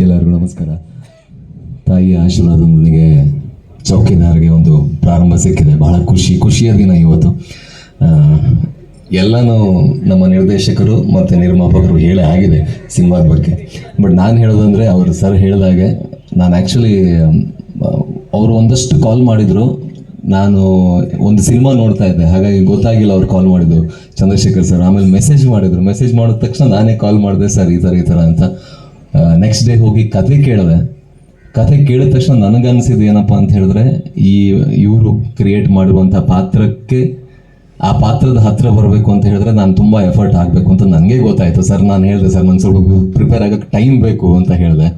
ಎಲ್ಲರಿಗೂ ನಮಸ್ಕಾರ. ತಾಯಿಯ ಆಶೀರ್ವಾದದೊಂದಿಗೆ ಚೌಕಿನಾರ್ಗೆ ಒಂದು ಪ್ರಾರಂಭ ಸಿಕ್ಕಿದೆ. ಬಹಳ ಖುಷಿ, ಖುಷಿಯ ದಿನ ಇವತ್ತು. ಎಲ್ಲನೂ ನಮ್ಮ ನಿರ್ದೇಶಕರು ಮತ್ತು ನಿರ್ಮಾಪಕರು ಹೇಳೇ ಆಗಿದೆ ಸಿನಿಮಾದ ಬಗ್ಗೆ. ಬಟ್ ನಾನು ಹೇಳೋದಂದರೆ ಅವರು ಸರ್ ಹೇಳಿದಾಗೆ ನಾನು ಆ್ಯಕ್ಚುಲಿ ಅವರು ಒಂದಷ್ಟು ಕಾಲ್ ಮಾಡಿದರು. ನಾನು ಒಂದು ಸಿನಿಮಾ ನೋಡ್ತಾ ಇದ್ದೆ. ಹಾಗಾಗಿ ಗೊತ್ತಾಗಿಲ್ಲ ಅವ್ರು ಕಾಲ್ ಮಾಡಿದ್ದು. ಚಂದ್ರಶೇಖರ್ ಸರ್ ಆಮೇಲೆ ಮೆಸೇಜ್ ಮಾಡಿದ್ರು. ಮೆಸೇಜ್ ಮಾಡಿದ ತಕ್ಷಣ ನಾನೇ ಕಾಲ್ ಮಾಡಿದೆ, ಸರ್, ಈ ಥರ ಈ ಥರ ಅಂತ. ನೆಕ್ಸ್ಟ್ ಡೇ ಹೋಗಿ ಕತೆ ಕೇಳಿದೆ. ಕತೆ ಕೇಳಿದ ತಕ್ಷಣ ನನಗನ್ಸಿದ್ದು ಏನಪ್ಪ ಅಂತ ಹೇಳಿದ್ರೆ, ಈ ಇವರು ಕ್ರಿಯೇಟ್ ಮಾಡಿರುವಂಥ ಪಾತ್ರಕ್ಕೆ ಆ ಪಾತ್ರದ ಹತ್ರ ಬರಬೇಕು ಅಂತ ಹೇಳಿದ್ರೆ ನಾನು ತುಂಬ ಎಫರ್ಟ್ ಆಗಬೇಕು ಅಂತ ನನಗೆ ಗೊತ್ತಾಯಿತು. ಸರ್, ನಾನು ಹೇಳಿದೆ, ಸರ್ ನನ್ನ ಸ್ವಲ್ಪ ಪ್ರಿಪೇರ್ ಆಗೋಕ್ಕೆ ಟೈಮ್ ಬೇಕು ಅಂತ ಹೇಳಿದೆ.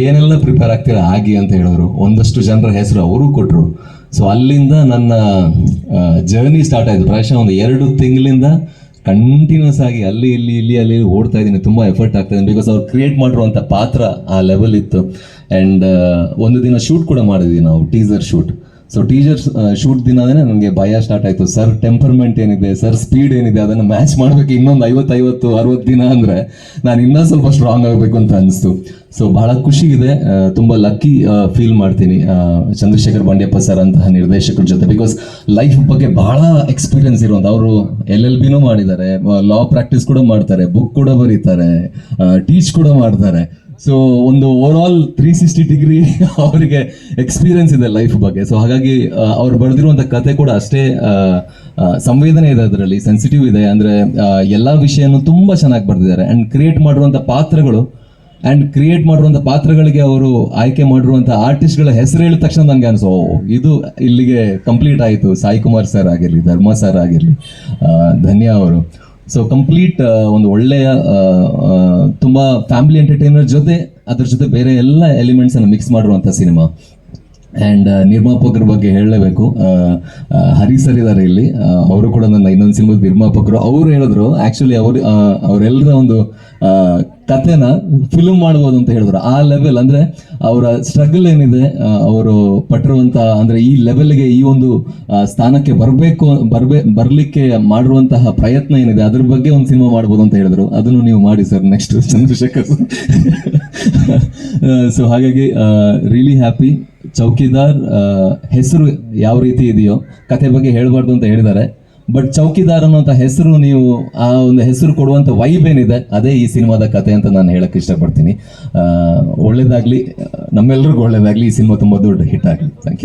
ಏನೆಲ್ಲ ಪ್ರಿಪೇರ್ ಆಗ್ತೀರಾ ಆಗಿ ಅಂತ ಹೇಳಿದ್ರು. ಒಂದಷ್ಟು ಜನರ ಹೆಸರು ಅವರು ಕೊಟ್ಟರು ಸೊ ಅಲ್ಲಿಂದ ನನ್ನ ಜರ್ನಿ ಸ್ಟಾರ್ಟ್ ಆಯಿತು. ಪ್ರಾಯಶಃ ಒಂದು ಎರಡು ತಿಂಗಳಿಂದ ಕಂಟಿನ್ಯೂಸ್ ಆಗಿ ಅಲ್ಲಿ, ಇಲ್ಲಿ ಇಲ್ಲಿ, ಅಲ್ಲಿ ಓಡ್ತಾ ಇದ್ದೀನಿ. ತುಂಬ ಎಫರ್ಟ್ ಆಗ್ತಾ ಇದ್ದೀನಿ ಬಿಕಾಸ್ ಅವ್ರು ಕ್ರಿಯೇಟ್ ಮಾಡಿರುವಂಥ ಪಾತ್ರ ಆ ಲೆವೆಲ್ ಇತ್ತು. ಆ್ಯಂಡ್ ಒಂದು ದಿನ ಶೂಟ್ ಕೂಡ ಮಾಡಿದ್ವಿ ನಾವು teaser shoot so teachers shoot ದಿನನೇ ನನಗೆ ಭಯ ಸ್ಟಾರ್ಟ್ ಆಯಿತು. ಸರ್ ಟೆಂಪರ್ಮೆಂಟ್ ಏನಿದೆ? ಸರ್ ಸ್ಪೀಡ್ ಏನಿದೆ? ಅದನ್ನು ಮ್ಯಾಚ್ ಮಾಡಬೇಕು ಇನ್ನೊಂದು ಐವತ್ತು ಐವತ್ತು ಅರವತ್ತು ದಿನ ಅಂದರೆ ನಾನು ಇನ್ನೂ ಸ್ವಲ್ಪ ಸ್ಟ್ರಾಂಗ್ ಆಗಬೇಕು ಅಂತ ಅನಿಸ್ತು. ಸೊ ಬಹಳ ಖುಷಿ ಇದೆ ತುಂಬ ಲಕ್ಕಿ ಫೀಲ್ ಮಾಡ್ತೀನಿ ಆ, ಚಂದ್ರಶೇಖರ್ ಬಂಡ್ಯಪ್ಪ ಸರ್ ಅಂತಹ ನಿರ್ದೇಶಕರ ಜೊತೆ. ಬಿಕಾಸ್ ಲೈಫ್ ಬಗ್ಗೆ ಬಹಳ ಎಕ್ಸ್ಪೀರಿಯನ್ಸ್ ಇರುವಂಥ ಅವರು ಎಲ್ ಎಲ್ ಬಿನೂ ಮಾಡಿದ್ದಾರೆ. ಲಾ ಪ್ರಾಕ್ಟೀಸ್ ಕೂಡ ಮಾಡ್ತಾರೆ ಬುಕ್ ಕೂಡ ಬರೀತಾರೆ ಟೀಚ್ ಕೂಡ ಮಾಡ್ತಾರೆ. ಸೊ ಒಂದು over all three sixty degree ಅವರಿಗೆ ಎಕ್ಸ್ಪೀರಿಯನ್ಸ್ ಇದೆ ಲೈಫ್ ಬಗ್ಗೆ. ಸೊ ಹಾಗಾಗಿ ಅವ್ರು ಬರೆದಿರುವಂಥ ಕತೆ ಕೂಡ ಅಷ್ಟೇ ಸಂವೇದನೆ ಇದೆ ಅದರಲ್ಲಿ ಸೆನ್ಸಿಟಿವ್ ಇದೆ. ಅಂದರೆ ಎಲ್ಲ ವಿಷಯನೂ ತುಂಬ ಚೆನ್ನಾಗಿ ಬರೆದಿದ್ದಾರೆ. ಆ್ಯಂಡ್ ಕ್ರಿಯೇಟ್ ಮಾಡಿರುವಂಥ ಪಾತ್ರಗಳು ಆ್ಯಂಡ್ ಕ್ರಿಯೇಟ್ ಮಾಡಿರುವಂಥ ಪಾತ್ರಗಳಿಗೆ ಅವರು ಆಯ್ಕೆ ಮಾಡಿರುವಂಥ ಆರ್ಟಿಸ್ಟ್ಗಳ ಹೆಸರು ಹೇಳಿದ ತಕ್ಷಣ ನನಗೆ ಅನಿಸೋ ಇದು ಇಲ್ಲಿಗೆ ಕಂಪ್ಲೀಟ್ ಆಯಿತು. ಸಾಯಿ ಕುಮಾರ್ ಸರ್ ಆಗಿರಲಿ, ಧರ್ಮ ಸರ್ ಆಗಿರಲಿ ಧನ್ಯ ಅವರು. ಸೊ ಕಂಪ್ಲೀಟ್ ಒಂದು ಒಳ್ಳೆಯ ತುಂಬ ಫ್ಯಾಮಿಲಿ ಎಂಟರ್ಟೈನರ್ ಜೊತೆ, ಅದ್ರ ಜೊತೆ ಬೇರೆ ಎಲ್ಲ ಎಲಿಮೆಂಟ್ಸನ್ನು ಮಿಕ್ಸ್ ಮಾಡಿರುವಂಥ ಸಿನಿಮಾ ಆ್ಯಂಡ್ ನಿರ್ಮಾಪಕರ ಬಗ್ಗೆ ಹೇಳಲೇಬೇಕು. ಹರಿ ಸರ್ ಇದ್ದಾರೆ ಇಲ್ಲಿ. ಅವರು ಕೂಡ ನನ್ನ ಇನ್ನೊಂದು ಸಿನಿಮಾದ ನಿರ್ಮಾಪಕರು. ಅವರು ಹೇಳಿದ್ರು ಆ್ಯಕ್ಚುಲಿ ಅವರು ಅವರೆಲ್ಲರ ಒಂದು ಕಥೆನ ಫಿಲ್ಮ್ ಮಾಡ್ಬೋದು ಅಂತ ಹೇಳಿದ್ರು. ಆ ಲೆವೆಲ್ ಅಂದರೆ ಅವರ ಸ್ಟ್ರಗಲ್ ಏನಿದೆ ಅವರು ಪಟ್ಟಿರುವಂಥ ಅಂದರೆ ಈ ಲೆವೆಲ್ಗೆ ಈ ಒಂದು ಸ್ಥಾನಕ್ಕೆ ಬರಬೇಕು, ಬರ್ಬೇ, ಬರಲಿಕ್ಕೆ ಮಾಡಿರುವಂತಹ ಪ್ರಯತ್ನ ಏನಿದೆ, ಅದ್ರ ಬಗ್ಗೆ ಒಂದು ಸಿನಿಮಾ ಮಾಡ್ಬೋದು ಅಂತ ಹೇಳಿದ್ರು. ಅದನ್ನು ನೀವು ಮಾಡಿ ಸರ್ ನೆಕ್ಸ್ಟ್ ಚಂದ್ರಶೇಖರ್ ಸೊ ಹಾಗಾಗಿ ರಿಯಲಿ ಹ್ಯಾಪಿ ಚೌಕಿದಾರ್ ಹೆಸರು ಯಾವ ರೀತಿ ಇದೆಯೋ ಕತೆ ಬಗ್ಗೆ ಹೇಳಬಾರ್ದು ಅಂತ ಹೇಳಿದ್ದಾರೆ. ಬಟ್ ಚೌಕಿದಾರ್ ಅನ್ನೋಂಥ ಹೆಸರು ನೀವು, ಆ ಒಂದು ಹೆಸರು ಕೊಡುವಂಥ ವೈಬ್ ಏನಿದೆ, ಅದೇ ಈ ಸಿನಿಮಾದ ಕತೆ ಅಂತ ನಾನು ಹೇಳಕ್ಕೆ ಇಷ್ಟಪಡ್ತೀನಿ. ಒಳ್ಳೇದಾಗಲಿ, ನಮ್ಮೆಲ್ರಿಗೂ ಒಳ್ಳೇದಾಗ್ಲಿ, ಈ ಸಿನಿಮಾ ತುಂಬ ದೊಡ್ಡ ಹಿಟ್ ಆಗಲಿ. Thank you